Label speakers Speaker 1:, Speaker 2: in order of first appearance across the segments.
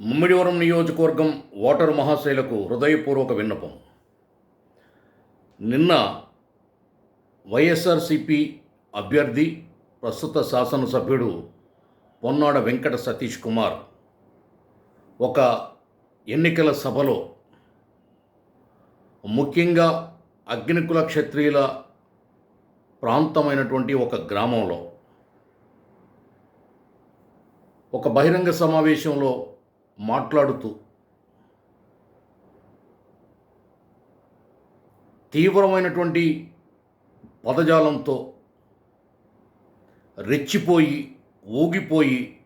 Speaker 1: ముమ్మిడివరం నియోజకవర్గం ఓటరు మహాశైలకు హృదయపూర్వక విన్నపం. నిన్న వైఎస్ఆర్సిపి అభ్యర్థి ప్రస్తుత శాసనసభ్యుడు పొన్నాడ వెంకట సతీష్ కుమార్ ఒక ఎన్నికల సభలో ముఖ్యంగా అగ్నికుల క్షత్రియుల ప్రాంతమైనటువంటి ఒక గ్రామంలో ఒక బహిరంగ సమావేశంలో మాట్లాడుతూ తీవ్రమైనటువంటి పదజాలంతో రెచ్చిపోయి ఊగిపోయి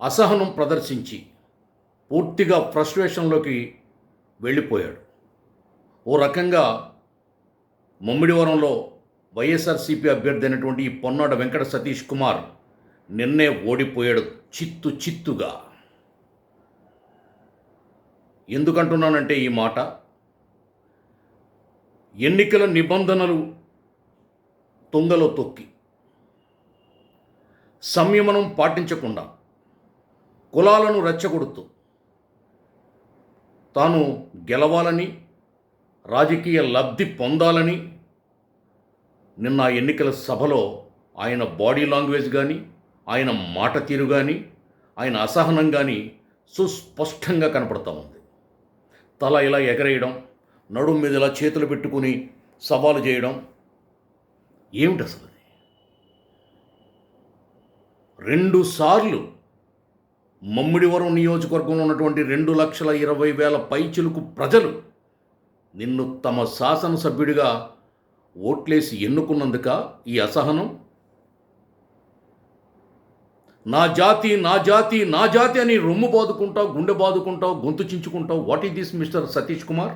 Speaker 1: అసహనం ప్రదర్శించి పూర్తిగా ఫ్రస్ట్రేషన్లోకి వెళ్ళిపోయాడు. ఓ రకంగా ముమ్మిడివరంలో వైఎస్ఆర్సీపీ అభ్యర్థి అయినటువంటి ఈ పొన్నాడ వెంకట సతీష్ కుమార్ నిన్నే ఓడిపోయాడు చిత్తు చిత్తుగా. ఎందుకంటున్నానంటే ఈ మాట? ఎన్నికల నిబంధనలు తుంగలో తొక్కి సంయమనం పాటించకుండా కులాలను రెచ్చగొడుతూ తాను గెలవాలని రాజకీయ లబ్ధి పొందాలని నిన్న ఎన్నికల సభలో ఆయన బాడీ లాంగ్వేజ్ కానీ ఆయన మాట తీరు కానీ ఆయన అసహనం కానీ సుస్పష్టంగా కనపడతా ఉంది. తల ఇలా ఎగరేయడం నడుం మీద ఇలా చేతులు పెట్టుకుని సవాలు చేయడం. ఏమిటి అసలు రెండుసార్లు రెండు సార్లు మమ్మిడివరం నియోజకవర్గంలో ఉన్నటువంటి రెండు లక్షల ఇరవై వేల పైచులకు ప్రజలు నిన్ను తమ శాసనసభ్యుడిగా ఓట్లేసి ఎన్నుకున్నందుక ఈ అసహనం నా జాతి నా జాతి నా జాతి అని రొమ్ము బాదుకుంటావు గుండె బాదుకుంటావు గొంతు చించుకుంటావు. What is this mister Satish Kumar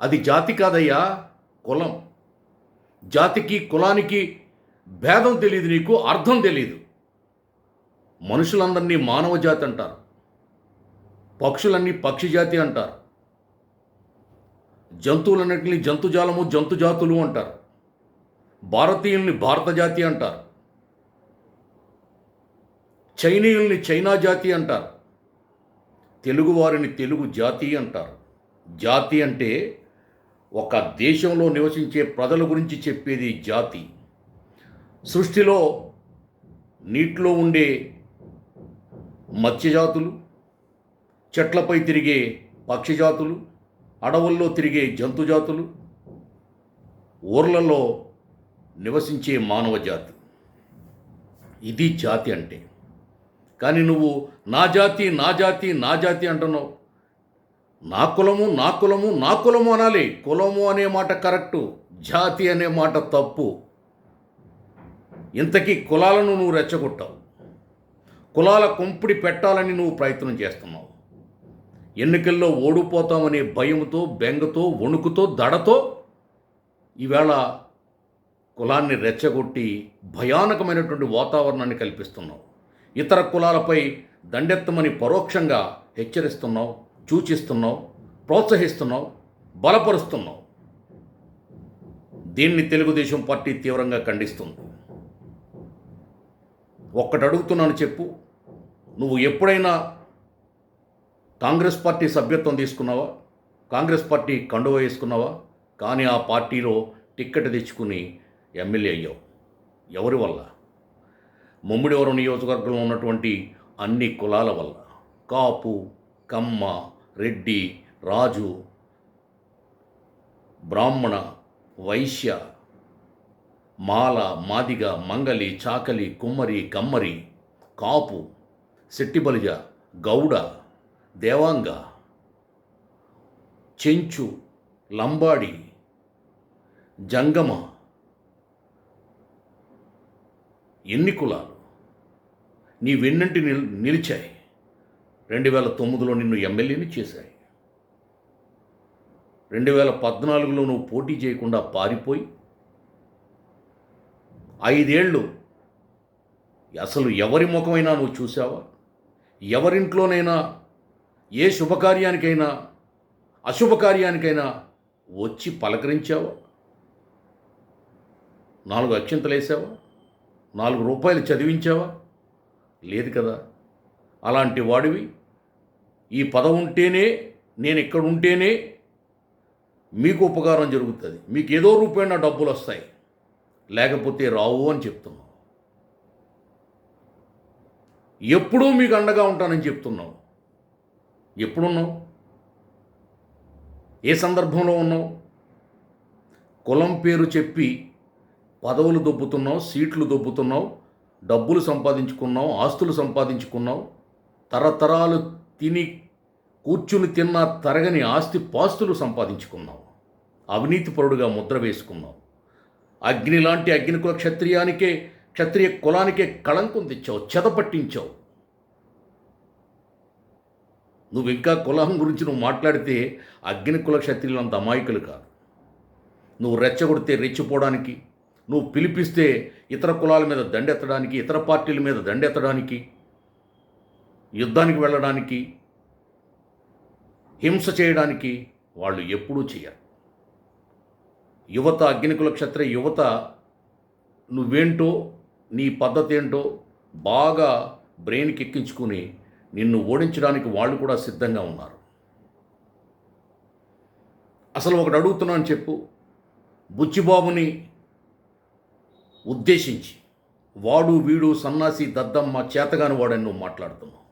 Speaker 1: అది జాతి కాదయ్యా కులం. జాతికి కులానికి భేదం తెలియదు నీకు అర్థం తెలియదు మనుషులందరినీ మానవ జాతి అంటారు. పక్షులన్నీ పక్షి జాతి అంటారు. జంతువులన్నింటినీ జంతుజాలము జంతుజాతులు అంటారు. భారతీయుల్ని భారత జాతి అంటారు. చైనీయుల్ని చైనా జాతి అంటారు. తెలుగువారిని తెలుగు జాతి అంటారు. జాతి అంటే ఒక దేశంలో నివసించే ప్రజల గురించి చెప్పేది జాతి. సృష్టిలో నీటిలో ఉండే మత్స్యజాతులు చెట్లపై తిరిగే పక్షిజాతులు అడవుల్లో తిరిగే జంతుజాతులు ఊర్లలో నివసించే మానవ జాతి. ఇది జాతి అంటే. కానీ నువ్వు నా జాతి నా జాతి నా జాతి అంటున్నావు. నా కులము నా కులము నా కులము అనాలి. కులము అనే మాట కరెక్టు జాతి అనే మాట తప్పు. ఇంతకీ కులాలను నువ్వు రెచ్చగొట్టావు. కులాల కుంపిడి పెట్టాలని నువ్వు ప్రయత్నం చేస్తున్నావు. ఎన్నికల్లో ఓడిపోతామనే భయంతో బెంగతో వణుకుతో దడతో ఈవేళ కులాన్ని రెచ్చగొట్టి భయానకమైనటువంటి వాతావరణాన్ని కల్పిస్తున్నావు. ఇతర కులాలపై దండెత్తమని పరోక్షంగా హెచ్చరిస్తున్నావు సూచిస్తున్నావు ప్రోత్సహిస్తున్నావు బలపరుస్తున్నావు. దీన్ని తెలుగుదేశం పార్టీ తీవ్రంగా ఖండిస్తుంది. ఒక్కటి అడుగుతున్నాను చెప్పు నువ్వు ఎప్పుడైనా కాంగ్రెస్ పార్టీ సభ్యత్వం తీసుకున్నావా? కాంగ్రెస్ పార్టీ కండువ వేసుకున్నావా? కానీ ఆ పార్టీలో టిక్కెట్ తెచ్చుకుని ఎమ్మెల్యే అయ్యావు. ఎవరి వల్ల? ముమ్మిడివరం నియోజకవర్గంలో ఉన్నటువంటి అన్ని కులాల వల్ల? కాపు కమ్మ రెడ్డి రాజు బ్రాహ్మణ వైశ్య మాల మాదిగ మంగలి చాకలి కుమ్మరి కమ్మరి కాపు శెట్టిబలిజ గౌడ దేవాంగ చెంచు లంబాడి జంగమ ఎన్ని కులాలు? నీ వెన్నంటి నిల్ నిలిచాయి. రెండు వేల తొమ్మిదిలో నిన్ను ఎమ్మెల్యేని చేశాయి. రెండు వేల పద్నాలుగులో నువ్వు పోటీ చేయకుండా పారిపోయి ఐదేళ్ళు అసలు ఎవరి ముఖమైనా నువ్వు చూసావా ఎవరింట్లోనైనా ఏ శుభకార్యానికైనా అశుభకార్యానికైనా వచ్చి పలకరించావా? నాలుగు అక్షంతలు వేసావా నాలుగు రూపాయలు చదివించావా? లేదు కదా. అలాంటి వాడివి. ఈ పదం ఉంటేనే నేను ఇక్కడ ఉంటేనే మీకు ఉపకారం జరుగుతుంది. మీకు ఏదో రూపాయన డబ్బులు వస్తాయి. లేకపోతే రావు అని చెప్తున్నావు. ఎప్పుడూ మీకు అండగా ఉంటానని చెప్తున్నావు. ఎప్పుడున్నావు? ఏ సందర్భంలో ఉన్నావు? కులం పేరు చెప్పి పదవులు దొబ్బుతున్నావు సీట్లు దొబ్బుతున్నావు డబ్బులు సంపాదించుకున్నావు ఆస్తులు సంపాదించుకున్నావు తరతరాలు తిని కూర్చుని తిన్న తరగని ఆస్తి పాస్తులు సంపాదించుకున్నావు అవినీతిపరుడుగా ముద్ర వేసుకున్నావు. అగ్ని లాంటి అగ్నికుల క్షత్రియానికే క్షత్రియ కులానికే కళంకం తెచ్చావు చెదపట్టించావు నువ్వు ఇంకా కులం గురించి నువ్వు మాట్లాడితే అగ్నికుల క్షత్రియులు అంత అమాయకులు కాదు. నువ్వు రెచ్చగొడితే రెచ్చిపోవడానికి నువ్వు పిలిపిస్తే ఇతర కులాల మీద దండెత్తడానికి ఇతర పార్టీల మీద దండెత్తడానికి యుద్ధానికి వెళ్ళడానికి హింస చేయడానికి వాళ్ళు ఎప్పుడూ చేయరు యువత అగ్నికుల క్షత్రియ యువత నువ్వేంటో నీ పద్ధతి ఏంటో బాగా బ్రెయిన్కి ఎక్కించుకుని నిన్ను ఓడించడానికి వాళ్ళు కూడా సిద్ధంగా ఉన్నారు. అసలు ఒకటి అడుగుతున్నాను చెప్పు బుచ్చిబాబుని ఉద్దేశించి వాడు వీడు సన్నాసి దద్దమ్మ చేతగాని వాడని నువ్వు మాట్లాడుతున్నావు.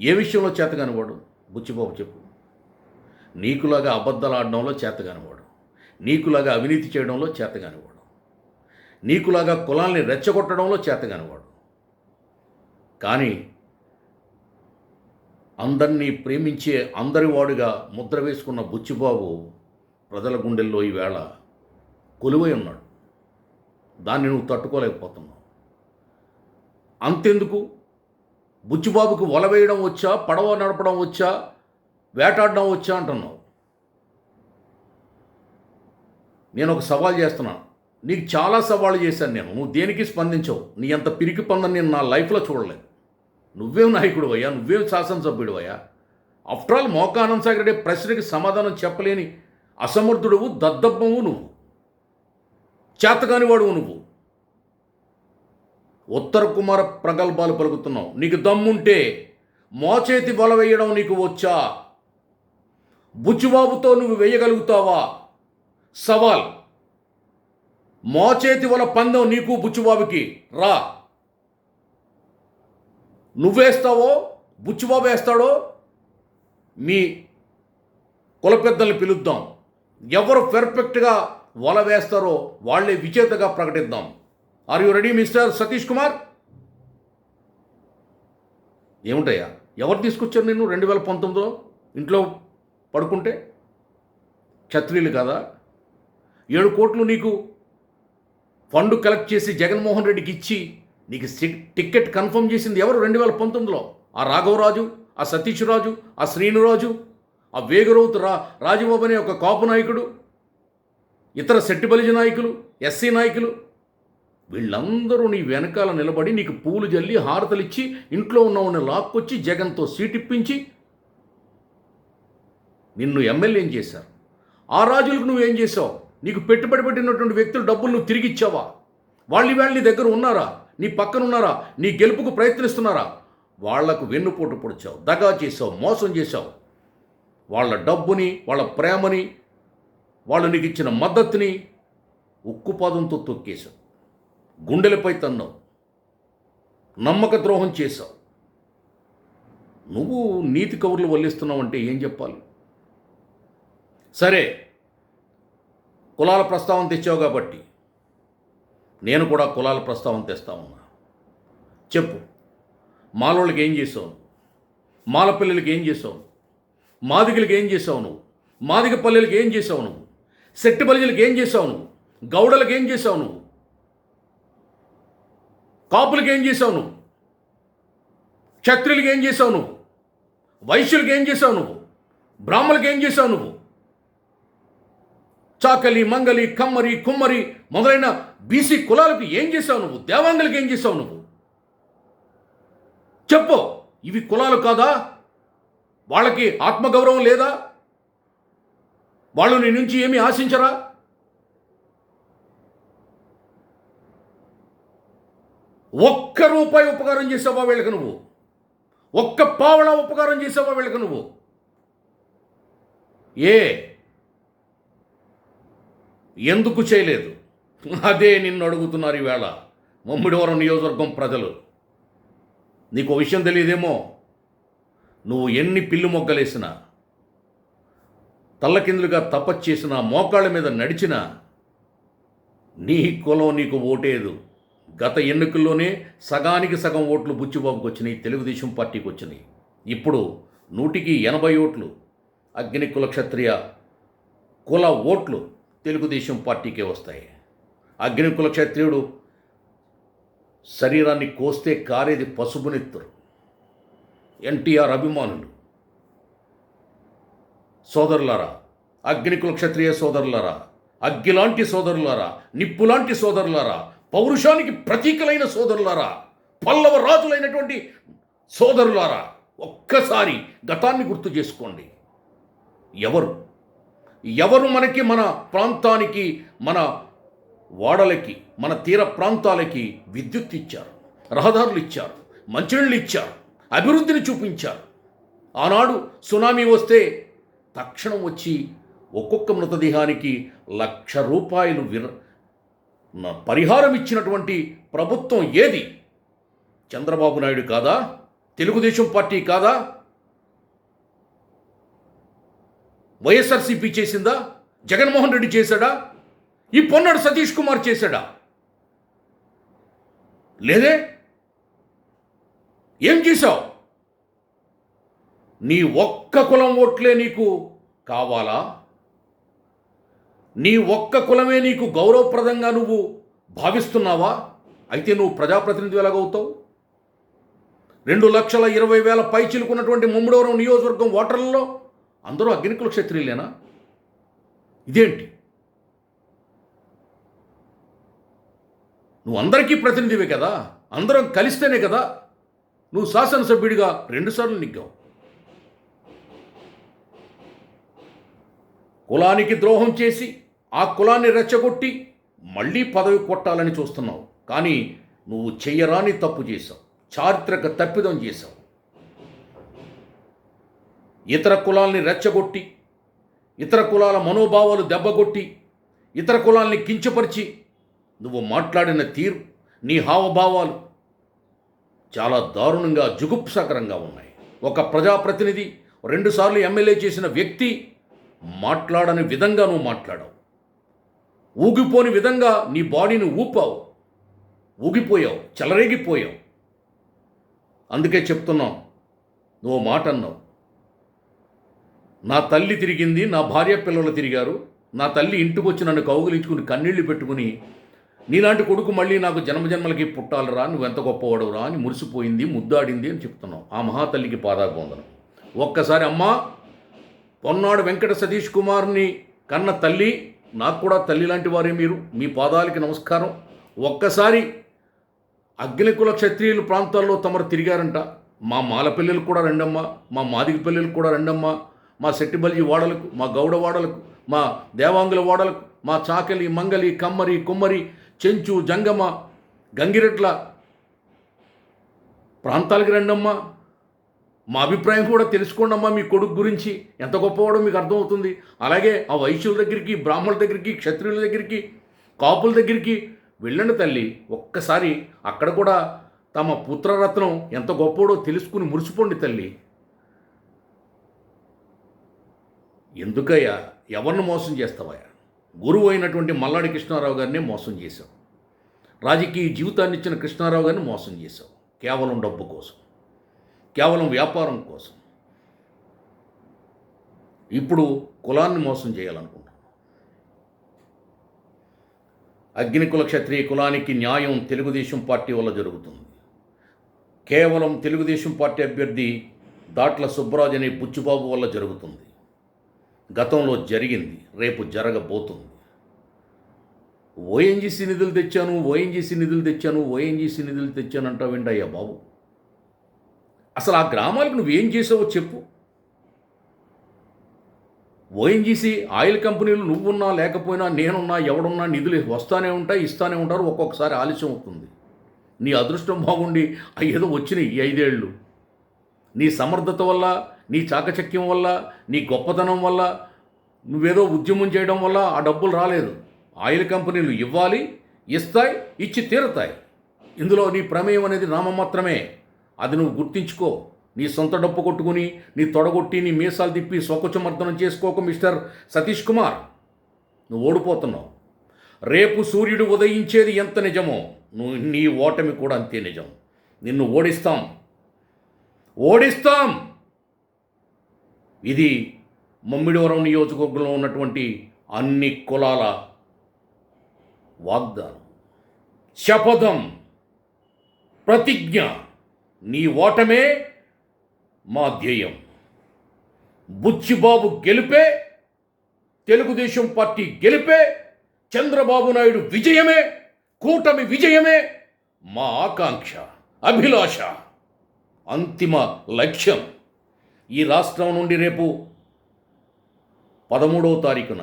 Speaker 1: ఏ విషయంలో చేతగాని వాడు? బుచ్చిబాబు చెప్పు. నీకులాగా అబద్ధాలు ఆడడంలో చేతగాని వాడు. నీకులాగా అవినీతి చేయడంలో చేతగాని వాడు. నీకులాగా కులాల్ని రెచ్చగొట్టడంలో చేతగాని వాడు. కానీ అందరినీ ప్రేమించే అందరి వాడుగా ముద్ర వేసుకున్న బుచ్చిబాబు ప్రజల గుండెల్లో ఈవేళ కొలువై ఉన్నాడు. దాన్ని నువ్వు తట్టుకోలేకపోతున్నావు. అంతెందుకు? బుచ్చిబాబుకు వల వేయడం వచ్చా? పడవ నడపడం వచ్చా? వేటాడడం వచ్చా అంటున్నావు. నేను ఒక సవాల్ చేస్తున్నాను. నీకు చాలా సవాళ్ళు చేశాను నేను. నువ్వు దేనికి స్పందించవు? నీ అంత పిరికి పందని నేను నా లైఫ్లో చూడలేదు. నువ్వేం నాయకుడు అయ్యా? నువ్వేం శాసనసభ్యుడు అయ్యా? ఆఫ్టర్ ఆల్ మోకానంద సాగర్ రెడ్డి ప్రశ్నకి సమాధానం చెప్పలేని అసమర్థుడువు దద్దబ్బవు నువ్వు. చేతగాని వాడు నువ్వు. ఉత్తర కుమార ప్రగల్భాలు పలుకుతున్నావు. నీకు దమ్ముంటే మోచేతి బల వేయడం నీకు వచ్చా. బుచ్చిబాబుతో నువ్వు వేయగలుగుతావా? సవాల్. మోచేతి వల పందెం నీకు బుచ్చిబాబుకి రా. నువ్వేస్తావో బుచ్చిబాబు వేస్తాడో మీ కుల పెద్దల్ని పిలుద్దాం. ఎవరు పెర్ఫెక్ట్గా వల వేస్తారో వాళ్ళే విజేతగా ప్రకటిద్దాం. Are you ready mister Satish Kumar ఏముంటాయా ఎవరు తీసుకొచ్చారు నేను రెండు వేల పంతొమ్మిదిలో? ఇంట్లో పడుకుంటే? క్షత్రియులు కదా? ఏడు కోట్లు నీకు ఫండ్ కలెక్ట్ చేసి జగన్మోహన్ రెడ్డికి ఇచ్చి నీకు టికెట్ కన్ఫర్మ్ చేసింది ఎవరు రెండు వేల పంతొమ్మిదిలో? ఆ రాఘవరాజు ఆ సతీష్ రాజు ఆ శ్రీనురాజు ఆ వేగరౌతు రా రాజబాబు అనే ఒక కాపు నాయకుడు ఇతర శెట్టి బలిజ నాయకులు ఎస్సీ నాయకులు వీళ్ళందరూ నీ వెనకాల నిలబడి నీకు పూలు జల్లి హారతలిచ్చి ఇంట్లో ఉన్నవాడిని లాక్కొచ్చి జగన్తో సీటిప్పించి నిన్ను ఎమ్మెల్యేం చేశారు. ఆ రాజులకు నువ్వేం చేసావు నీకు పెట్టుబడి పెట్టినటువంటి వ్యక్తులు డబ్బులు నువ్వు తిరిగి ఇచ్చావా వాళ్ళు దగ్గర ఉన్నారా? నీ పక్కన ఉన్నారా నీ గెలుపుకు ప్రయత్నిస్తున్నారా? వాళ్ళకు వెన్నుపోటు పొడిచావు దగా చేసావు మోసం చేశావు. వాళ్ళ డబ్బుని వాళ్ళ ప్రేమని వాళ్ళు నీకు ఇచ్చిన మద్దతుని ఉక్కుపాదంతో తొక్కేశావు. గుండెలపై తన్నావు. నమ్మక ద్రోహం చేశావు. నువ్వు నీతి కౌరులు వల్లిస్తున్నావు అంటే ఏం చెప్పాలి? సరే కులాల ప్రస్తావన తెచ్చావు కాబట్టి నేను కూడా కులాల ప్రస్తావన తెస్తా ఉన్నా చెప్పు మాలోళ్ళకి ఏం చేసావు మాల పిల్లలకి ఏం చేసావు మాదిగలకి ఏం చేసావు నువ్వు? మాదిగ పల్లెలకి ఏం చేసావు నువ్వు? శక్తి బలిజలకు ఏం చేసావు నువ్వు? గౌడలకి ఏం చేసావు నువ్వు? కాపులకి ఏం చేసావు నువ్వు? క్షత్రులకి ఏం చేసావు నువ్వు? వైశ్యులకి ఏం చేసావు నువ్వు? బ్రాహ్మణులకి ఏం చేసావు నువ్వు? చాకలి మంగలి కమ్మరి కుమ్మరి మొదలైన బీసీ కులాలకు ఏం చేసావు నువ్వు? దేవాంగులకు ఏం చేసావు నువ్వు? చెప్పు ఇవి కులాలు కాదా? వాళ్ళకి ఆత్మగౌరవం లేదా? వాళ్ళు నీ నుంచి ఏమీ ఆశించరా? ఒక్క రూపాయి ఉపకారం చేసావా వీళ్ళకి నువ్వు? ఒక్క పావళ ఉపకారం చేసావా వీళ్ళకి నువ్వు? ఏ? ఎందుకు చేయలేదు? అదే నిన్ను అడుగుతున్నారు ఈవేళ మమ్మిడివరం నియోజకవర్గం ప్రజలు. నీకు విషయం తెలియదేమో? నువ్వు ఎన్ని పిల్లు మొగ్గలేసినా తల్లకిందులుగా తపస్చేసిన మోకాళ్ళ మీద నడిచిన నీ కులం నీకు ఓటేదు గత ఎన్నికల్లోనే సగానికి సగం ఓట్లు బుచ్చిబాబుకి వచ్చినాయి తెలుగుదేశం పార్టీకి వచ్చినాయి. ఇప్పుడు నూటికి ఎనభై ఓట్లు అగ్ని కులక్షత్రియ కుల ఓట్లు తెలుగుదేశం పార్టీకే వస్తాయి. అగ్ని కులక్షత్రియుడు శరీరాన్ని కోస్తే కారేది పసుపునెత్తురు ఎన్టీఆర్ అభిమానులు. సోదరులారా అగ్నికుల క్షత్రియ సోదరులారా అగ్గిలాంటి సోదరులారా నిప్పులాంటి సోదరులారా పౌరుషానికి ప్రతీకలైన సోదరులారా పల్లవ రాజులైనటువంటి సోదరులారా ఒక్కసారి గతాన్ని గుర్తు చేసుకోండి. ఎవరు? ఎవరు మనకి మన ప్రాంతానికి మన వాడలకి మన తీర ప్రాంతాలకి విద్యుత్ ఇచ్చారు రహదారులు ఇచ్చారు మంచినీళ్ళు ఇచ్చారు అభివృద్ధిని చూపించారు? ఆనాడు సునామీ వస్తే తక్షణం వచ్చి ఒక్కొక్క మృతదేహానికి లక్ష రూపాయలు విర పరిహారం ఇచ్చినటువంటి ప్రభుత్వం ఏది? చంద్రబాబు నాయుడు కాదా? తెలుగుదేశం పార్టీ కాదా? వైఎస్ఆర్సీపీ చేసిందా? జగన్మోహన్ రెడ్డి చేశాడా? ఈ పొన్నాడు సతీష్ కుమార్ చేశాడా? లేదే? ఏం చేశావు? నీ ఒక్క కులం ఓట్లే నీకు కావాలా? నీ ఒక్క కులమే నీకు గౌరవప్రదంగా నువ్వు భావిస్తున్నావా? అయితే నువ్వు ప్రజాప్రతినిధి ఎలాగవుతావు? రెండు లక్షల ఇరవై వేల పై చిలుకున్నటువంటి ముమ్మడవరం నియోజకవర్గం ఓటర్లలో అందరూ అగ్నికుల క్షత్రియులేనా? ఇదేంటి? నువ్వు అందరికీ ప్రతినిధివే కదా? అందరం కలిస్తేనే కదా? నువ్వు శాసనసభ్యుడిగా రెండుసార్లు నిగ్గావు కులానికి ద్రోహం చేసి ఆ కులాన్ని రెచ్చగొట్టి మళ్ళీ పదవి కొట్టాలని చూస్తున్నావు. కానీ నువ్వు చెయ్యరాని తప్పు చేశావు. చారిత్రక తప్పిదం చేశావు. ఇతర కులాల్ని రెచ్చగొట్టి ఇతర కులాల మనోభావాలు దెబ్బగొట్టి ఇతర కులాల్ని కించపరిచి నువ్వు మాట్లాడిన తీరు నీ హావభావాలు చాలా దారుణంగా జుగుప్సకరంగా ఉన్నాయి. ఒక ప్రజాప్రతినిధి రెండుసార్లు ఎమ్మెల్యే చేసిన వ్యక్తి మాట్లాడని విధంగా నువ్వు మాట్లాడావు. ఊగిపోని విధంగా నీ బాడీని ఊపావు. ఊగిపోయావు చెలరేగిపోయావు. అందుకే చెప్తున్నావు నువ్వు మాట అన్నావు. నా తల్లి తిరిగింది నా భార్య పిల్లలు తిరిగారు. నా తల్లి ఇంటికి వచ్చి నన్ను కౌగులించుకుని కన్నీళ్ళు పెట్టుకుని నీలాంటి కొడుకు మళ్ళీ నాకు జన్మజన్మలకి పుట్టాలరా నువ్వు ఎంత గొప్పవాడవురా అని మురిసిపోయింది ముద్దాడింది అని చెప్తున్నావు ఆ మహాతల్లికి పాదాబంధనం ఒక్కసారి అమ్మా పొన్నాడు వెంకట సతీష్ కుమార్ని కన్న తల్లి నాకు కూడా తల్లి లాంటి వారే మీరు మీ పాదాలకి నమస్కారం. ఒక్కసారి అగ్నికుల క్షత్రియుల ప్రాంతాల్లో తమరు తిరిగారంట. మా మాల పిల్లలు కూడా రండమ్మా మా మాదిగ పిల్లలు కూడా రండమ్మా. మా శెట్టిబల్జి వాడలకు మా గౌడ వాడలకు మా దేవాంగుల వాడలకు మా చాకలి మంగలి కమ్మరి కుమ్మరి చెంచు జంగమ గంగిరెట్ల ప్రాంతాలకి రండమ్మా. మా అభిప్రాయం కూడా తెలుసుకోండమ్మా మీ కొడుకు గురించి. ఎంత గొప్పవాడో మీకు అర్థమవుతుంది. అలాగే ఆ వైశ్యుల దగ్గరికి బ్రాహ్మణుల దగ్గరికి క్షత్రియుల దగ్గరికి కాపుల దగ్గరికి వెళ్ళండి తల్లి. ఒక్కసారి అక్కడ కూడా తమ పుత్రరత్నం ఎంత గొప్పవాడో తెలుసుకుని మురిసిపోండి తల్లి. ఎందుకయ్యా? ఎవరిని మోసం చేస్తావయ్యా? గురువు అయినటువంటి మల్లాడి కృష్ణారావు గారిని మోసం చేశావు. రాజకీయ జీవితాన్ని ఇచ్చిన కృష్ణారావు గారిని మోసం చేశావు. కేవలం డబ్బు కోసం. కేవలం వ్యాపారం కోసం. ఇప్పుడు కులాన్ని మోసం చేయాలనుకుంటున్నాం. అగ్నికుల క్షత్రియ కులానికి న్యాయం తెలుగుదేశం పార్టీ వల్ల జరుగుతుంది. కేవలం తెలుగుదేశం పార్టీ అభ్యర్థి దాట్ల సుబ్బరాజు అనే బుచ్చిబాబు వల్ల జరుగుతుంది. గతంలో జరిగింది రేపు జరగబోతుంది. ఓఎన్జీసీ నిధులు తెచ్చాను ఓఎన్జీసీ నిధులు తెచ్చాను ఓఎన్జీసీ నిధులు తెచ్చాను అంటావేంటి అయ్యా బాబు? అసలు ఆ గ్రామాలకు నువ్వేం చేసావో చెప్పు. ఓఎన్జీసీ ఆయిల్ కంపెనీలు నువ్వున్నా లేకపోయినా నేనున్నా ఎవడున్నా నిధులు వస్తానే ఉంటాయి ఇస్తానే ఉంటారు ఒక్కొక్కసారి ఆలస్యం అవుతుంది. నీ అదృష్టం బాగుండి అవి ఏదో వచ్చినాయి ఈ ఐదేళ్ళు. నీ సమర్థత వల్ల నీ చాకచక్యం వల్ల నీ గొప్పతనం వల్ల నువ్వేదో ఉద్యమం చేయడం వల్ల ఆ డబ్బులు రాలేదు. ఆయిల్ కంపెనీలు ఇవ్వాలి ఇస్తాయి ఇచ్చి తీరుతాయి. ఇందులో నీ ప్రమేయం అనేది నామమాత్రమే అది నువ్వు గుర్తించుకో. నీ సొంత డప్పు కొట్టుకుని నీ తొడగొట్టి నీ మీసాలు తిప్పి స్వకుచమర్దనం చేసుకోక మిస్టర్ సతీష్ కుమార్. నువ్వు ఓడిపోతున్నావు. రేపు సూర్యుడు ఉదయించేది ఎంత నిజమో నువ్వు నీ ఓటమి కూడా అంతే నిజం. నిన్ను ఓడిస్తాం. ఓడిస్తాం! ఇది మమ్మిడివరం నియోజకవర్గంలో ఉన్నటువంటి అన్ని కులాల వాగ్దానం. శపథం. ప్రతిజ్ఞ. నీ ఓటమే మా ధ్యేయం. బుచ్చిబాబు గెలిపే తెలుగుదేశం పార్టీ గెలిపే చంద్రబాబు నాయుడు విజయమే కూటమి విజయమే మా ఆకాంక్ష అభిలాష. అంతిమ లక్ష్యం ఈ రాష్ట్రం నుండి రేపు పదమూడవ తారీఖున.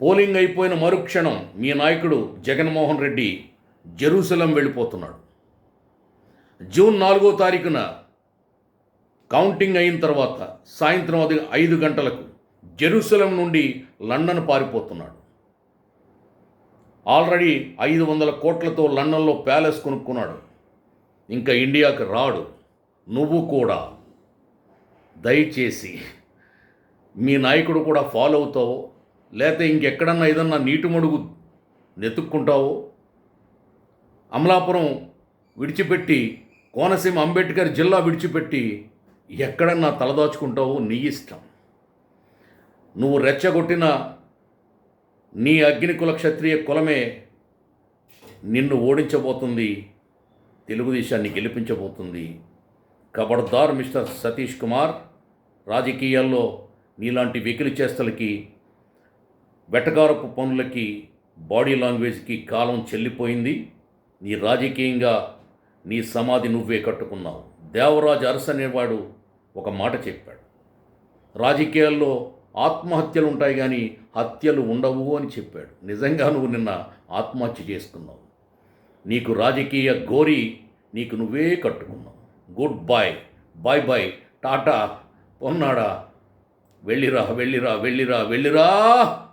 Speaker 1: పోలింగ్ అయిపోయిన మరుక్షణం మీ నాయకుడు జగన్మోహన్ రెడ్డి జెరూసలం వెళ్ళిపోతున్నాడు. జూన్ నాలుగో తారీఖున కౌంటింగ్ అయిన తర్వాత సాయంత్రం అది ఐదు గంటలకు జెరూసలం నుండి లండన్ పారిపోతున్నాడు. ఆల్రెడీ ఐదు వందల కోట్లతో లండన్లో ప్యాలెస్ కొనుక్కున్నాడు. ఇంకా ఇండియాకి రాడు. నువ్వు కూడా. దయచేసి మీ నాయకుడు కూడా ఫాలో అవుతావో లేకపోతే ఇంకెక్కడన్నా ఏదన్నా నీటి మడుగు నెతుక్కుంటావో అమలాపురం విడిచిపెట్టి కోనసీమ అంబేద్కర్ జిల్లా విడిచిపెట్టి ఎక్కడన్నా తలదాచుకుంటావో నీ ఇష్టం. నువ్వు రెచ్చగొట్టిన నీ అగ్నికుల క్షత్రియ కులమే నిన్ను ఓడించబోతుంది తెలుగుదేశాన్ని గెలిపించబోతుంది. కబడ్దార్ మిస్టర్ సతీష్ కుమార్ రాజకీయాల్లో నీలాంటి వెకిలి చేష్టలకి వెటకారపు పనులకి బాడీ లాంగ్వేజ్కి కాలం చెల్లిపోయింది. నీ రాజకీయంగా నీ సమాధి నువ్వే కట్టుకున్నావు. దేవరాజు అరస అనేవాడు ఒక మాట చెప్పాడు. రాజకీయాల్లో ఆత్మహత్యలు ఉంటాయి కానీ హత్యలు ఉండవు అని చెప్పాడు. నిజంగా నువ్వు నిన్న ఆత్మహత్య చేసుకున్నావు. నీకు రాజకీయ గోరి నీకు నువ్వే కట్టుకున్నావు. Good bye bye bye tata. Ponnada. వెళ్ళిరా వెళ్ళిరా వెళ్ళిరా వెళ్ళిరా.